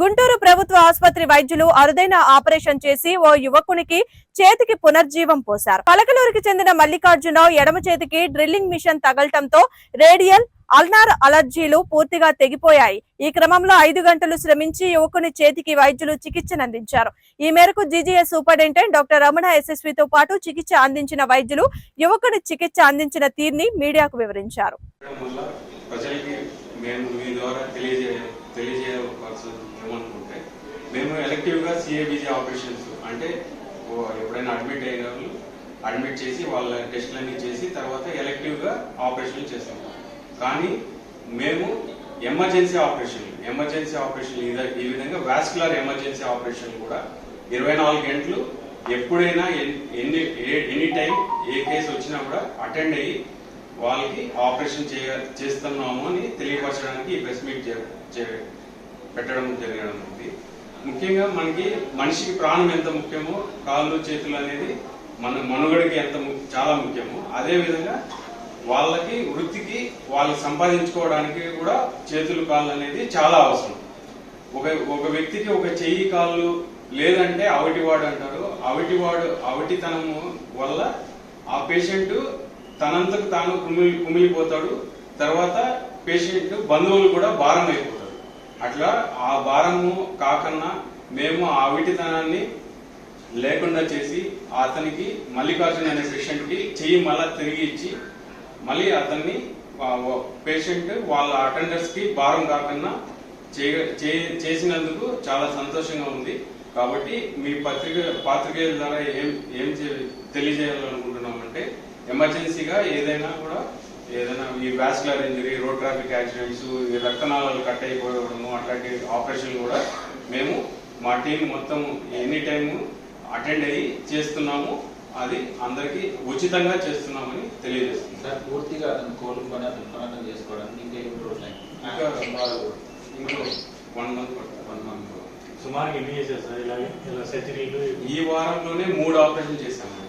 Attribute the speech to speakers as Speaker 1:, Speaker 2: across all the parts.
Speaker 1: గుంటూరు ప్రభుత్వ ఆసుపత్రి వైద్యులు అరుదైన ఆపరేషన్ చేసి ఓ యువకునికి చేతికి పునర్జీవం పోశారు. పలకలూరుకి చెందిన మల్లికార్జున ఎడమ చేతికి డ్రిల్లింగ్ మిషన్ తగలటంతో రేడియల్ అల్నార్ అలర్జీలు పూర్తిగా తెగిపోయాయి. ఈ క్రమంలో ఐదు గంటలు శ్రమించి యువకుని చేతికి వైద్యులు చికిత్సనందించారు. ఈ మేరకు జీజీఎస్ సూపరింటెండెంట్ డాక్టర్ రమణ ఎస్ఎస్వితో పాటు చికిత్స అందించిన వైద్యులు యువకుని చికిత్స అందించిన తీరుని మీడియాకు వివరించారు
Speaker 2: చేయడం వల్ల ప్రజలకి మేము మీ ద్వారా తెలియజేయ తెలియజేయవలసింది ఏమనుకుంటే మేము ఎలక్టివ్గా సిఏబిజీ ఆపరేషన్స్ అంటే ఎప్పుడైనా అడ్మిట్ అయిన వాళ్ళు అడ్మిట్ చేసి వాళ్ళ టెస్టులన్నీ చేసి తర్వాత ఎలక్టివ్గా ఆపరేషన్లు చేస్తుంటాం కానీ మేము ఎమర్జెన్సీ ఆపరేషన్ ఎమర్జెన్సీ ఆపరేషన్ ఈ విధంగా వాస్కులర్ ఎమర్జెన్సీ ఆపరేషన్లు కూడా ఇరవై నాలుగు గంటలు ఎప్పుడైనా ఎన్ని ఎనీ టైం ఏ కేసు వచ్చినా కూడా అటెండ్ అయ్యి వాళ్ళకి ఆపరేషన్ చేయ చేస్తున్నాము అని తెలియపరచడానికి ఈ ప్రెస్ మీట్ చే- పెట్టడం జరగడం ఉంది ముఖ్యంగా మనకి మనిషికి ప్రాణం ఎంత ముఖ్యమో కాళ్ళు చేతులు అనేది మన మనుగడకి ఎంత ము- చాలా ముఖ్యమో అదే విధంగా వాళ్ళకి వృత్తికి వాళ్ళు సంపాదించుకోవడానికి కూడా చేతులు కాళ్ళు అనేది చాలా అవసరం. ఒక ఒక వ్యక్తికి ఒక చెయ్యి కాళ్ళు లేదంటే అవిటివాడు అంటారు. అవిటివాడు అవిటితనము వల్ల ఆ పేషెంట్ తనంతకు తాను కుమిలి కుమిలిపోతాడు. తర్వాత పేషెంట్ బంధువులు కూడా భారం అయిపోతారు అట్లా ఆ భారము కాకన్నా మేము ఆ అవిటితనాన్ని లేకుండా చేసి అతనికి మల్లికార్జున అనే పేషెంట్కి చెయ్యి మళ్ళా తిరిగి ఇచ్చి మళ్ళీ అతన్ని పేషెంట్ వాళ్ళ అటెండర్స్కి భారం కాకుండా చేయ- చేసినందుకు చాలా సంతోషంగా ఉంది. కాబట్టి మీ పత్రిక పాత్రికేయుల ద్వారా ఏం ఏం తెలియజేయాలనుకుంటున్నామంటే ఎమర్జెన్సీగా ఏదైనా కూడా ఏదైనా ఈ vascular injury road traffic accidents ఈ రక్తనాళాలు కట్ అయిపోవడము అట్లాంటి ఆపరేషన్ కూడా మేము మా టీం మొత్తం ఎనీ టైం అటెండ్ అయ్యి చేస్తున్నాము. అది అందరికీ ఉచితంగా చేస్తున్నామని తెలియజేస్తున్నాం
Speaker 3: సార్ పూర్తిగా అతను కోలుకొని అతను పునరుద్ధరణ చేసుకోవడానికి ఇంకా ఎన్ని రోజులు?
Speaker 2: ఇంకా వన్ మంత్ వన్ మంత్
Speaker 4: సుమారుగా ఎన్ని చేశారు సార్ ఇలాగే? ఇలా సర్జరీలు
Speaker 2: ఈ వారంలోనే మూడు ఆపరేషన్ చేశాము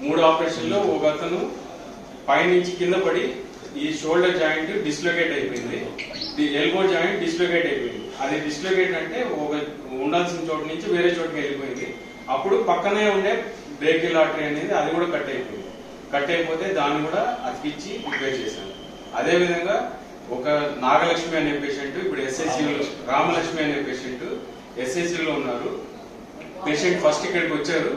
Speaker 2: మూడు ఆపరేషన్లో ఒక అతను పైనుంచి కింద పడి ఈ షోల్డర్ జాయింట్ డిస్లోకేట్ అయిపోయింది. ఎల్బో జాయింట్ డిస్లోకేట్ అయిపోయింది. అది డిస్లోకేట్ అంటే ఒక ఉండాల్సిన చోటు నుంచి వేరే చోటుకి వెళ్ళిపోయింది. అప్పుడు పక్కనే ఉండే బ్రేక్ లాటరీ అనేది అది కూడా కట్ అయిపోయింది. కట్ అయిపోతే దాన్ని కూడా అతికిచ్చి రిపేర్ చేశాను అదే విధంగా ఒక నాగలక్ష్మి అనే పేషెంట్ ఇప్పుడు ఎస్ఎస్సిలో రామలక్ష్మి అనే పేషెంట్ ఎస్ఎస్సిలో ఉన్నారు. పేషెంట్ ఫస్ట్ ఇక్కడికి వచ్చారు.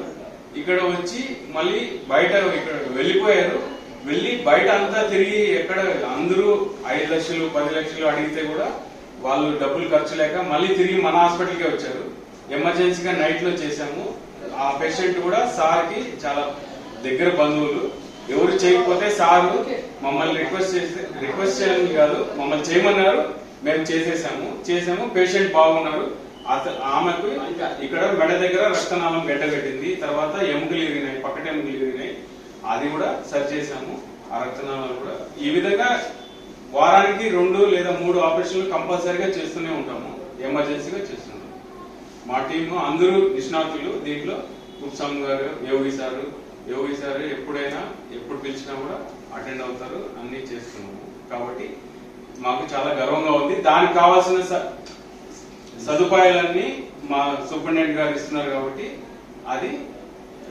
Speaker 2: ఇక్కడ వచ్చి మళ్ళీ బయట ఇక్కడ వెళ్ళిపోయారు. వెళ్ళి బయట అంతా తిరిగి ఎక్కడ అందరూ ఐదు లక్షలు పది లక్షలు అడిగితే కూడా వాళ్ళు డబ్బులు ఖర్చు లేక మళ్ళీ తిరిగి మన హాస్పిటల్కే వచ్చారు. ఎమర్జెన్సీగా నైట్లో చేశాము. ఆ పేషెంట్ కూడా సార్కి చాలా దగ్గర బంధువులు. ఎవరు చేయకపోతే సార్ మమ్మల్ని రిక్వెస్ట్ చేస్తే రిక్వెస్ట్ చేయని కాదు మమ్మల్ని చేయమన్నారు. మేము చేసేసాము. చేసాము. పేషెంట్ బాగున్నారు. ఆమెకు ఇక్కడ మెడ దగ్గర రక్తనాళం గడ్డగట్టింది. తర్వాత ఎముకలు ఇరిగినాయి పక్కట ఎముకలు ఇరిగినాయి అది కూడా సరి చేసాము ఆ రక్తనాళాలు కూడా. ఈ విధంగా వారానికి రెండు లేదా మూడు ఆపరేషన్లు కంపల్సరీగా చేస్తూనే ఉంటాము. ఎమర్జెన్సీగా చేస్తున్నాము. మా టీము అందరూ నిష్ణాతులు. దీంట్లో ఉత్సవం గారు యోగి సారు యోగి సారు ఎప్పుడైనా ఎప్పుడు పిలిచినా కూడా అటెండ్ అవుతారు. అన్నీ చేస్తున్నాము. కాబట్టి మాకు చాలా గర్వంగా ఉంది. దానికి కావాల్సిన సదుపాయాలన్నీ మా సూపరింటెండెంట్ గారు ఇస్తున్నారు కాబట్టి అది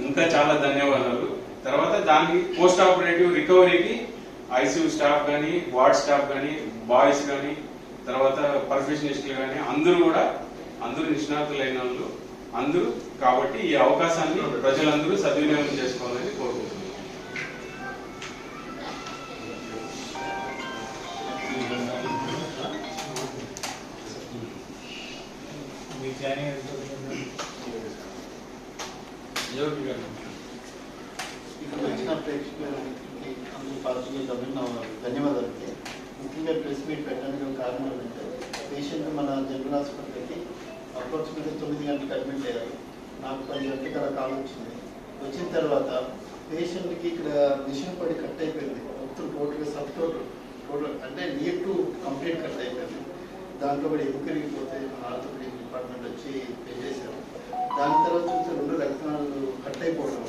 Speaker 2: ఇంకా చాలా ధన్యవాదాలు. తర్వాత దానికి పోస్ట్ ఆపరేటివ్ రికవరీకి ఐసీయూ స్టాఫ్ కానీ వార్డ్ స్టాఫ్ కానీ బాయ్స్ కానీ తర్వాత పర్ఫెషనిస్టులు కానీ అందరూ కూడా అందరూ నిష్ణాతులైన వాళ్ళు అందరూ కాబట్టి ఈ అవకాశాన్ని ప్రజలందరూ సద్వినియోగం చేసుకోవాలని కోరుకుంటున్నాను
Speaker 4: ఎంత ఉంటుందో?
Speaker 3: యోగి గారు
Speaker 5: ఇక్కడ వచ్చిన ప్రేక్షకులకి అందరూ పాల్గొనే ధన్యవాదాలు ధన్యవాదాలు. ముఖ్యంగా ప్రెస్ మీట్ పెట్టడానికి కారణం ఏంటంటే పేషెంట్ మన జనరల్ హాస్పిటల్కి అప్రాక్సిమేట్గా తొమ్మిది గంటలకు అడ్మిట్ అయ్యారు. నాకు పది గంటలకు అలా కాల్ వచ్చింది. వచ్చిన తర్వాత పేషెంట్కి ఇక్కడ మిషన్ పడి కట్ అయిపోయింది. మొత్తం టోటల్గా సబ్ టోటల్ టోటల్ అంటే నియర్ టు కంప్లీట్ కట్ అయిపోయింది. దాంట్లో కూడా ఎముకరిగిపోతే మన ఆర్థోపెడిక్ డిపార్ట్మెంట్ వచ్చి పే చేశారు దాని తర్వాత చూస్తే రెండు రక్తనాలు కట్ అయిపోవడం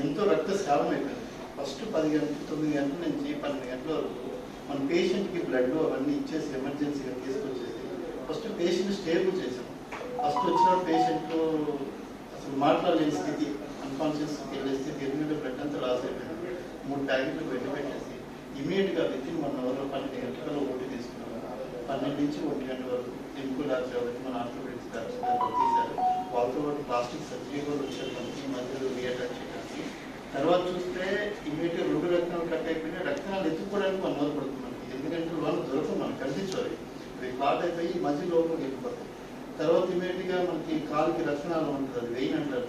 Speaker 5: ఎంతో రక్తస్రావం అయిపోయింది. ఫస్ట్ పది గంటల తొమ్మిది గంటల నుంచి పన్నెండు గంటల వరకు మన పేషెంట్కి బ్లడ్ అవన్నీ ఇచ్చేసి ఎమర్జెన్సీగా తీసుకొచ్చేసి ఫస్ట్ పేషెంట్ స్టేబుల్ చేసాం ఫస్ట్ వచ్చిన పేషెంట్ అసలు మాట్లాడలేని స్థితి అన్కాన్షియస్ వెళ్ళే స్థితి ఎందుకంటే బ్లడ్ అంతా లాస్ అయిపోయింది. మూడు ప్యాకెట్లు వెంట పెట్టేసి ఇమీడియట్గా విత్ ఇన్ వన్ అవర్లో పన్నెండు గంటలలో ఓటీ తీసుకున్నాం. పన్నెండు నుంచి ఒంటి గంట వరకు ఎంకు డాక్టర్ ఎవరైతే మన ఆర్థోపెడిక్స్ డాక్టర్ తీశారు వాళ్ళతో పాటు ప్లాస్టిక్ సర్జరీ కూడా వచ్చారు. మనకి మధ్యలో రీఅటాచ్ చేయడానికి తర్వాత చూస్తే ఇమీడియట్ రెండు రక్తాలు కట్ అయిపోయినాయి రక్తాలు ఎత్తుకోవడానికి మనం మొదలుపడుతున్నాం పడుతుంది మనకి ఎందుకంటే వాళ్ళు దొరకదు మనం కనిపించాలి ఇవి పాట అయిపోయి మధ్య లోపల వెళ్ళిపోతాయి తర్వాత ఇమీడియట్గా మనకి కాలుకి రక్షణాలు ఉంటుంది అది వెయిన్ అంటారు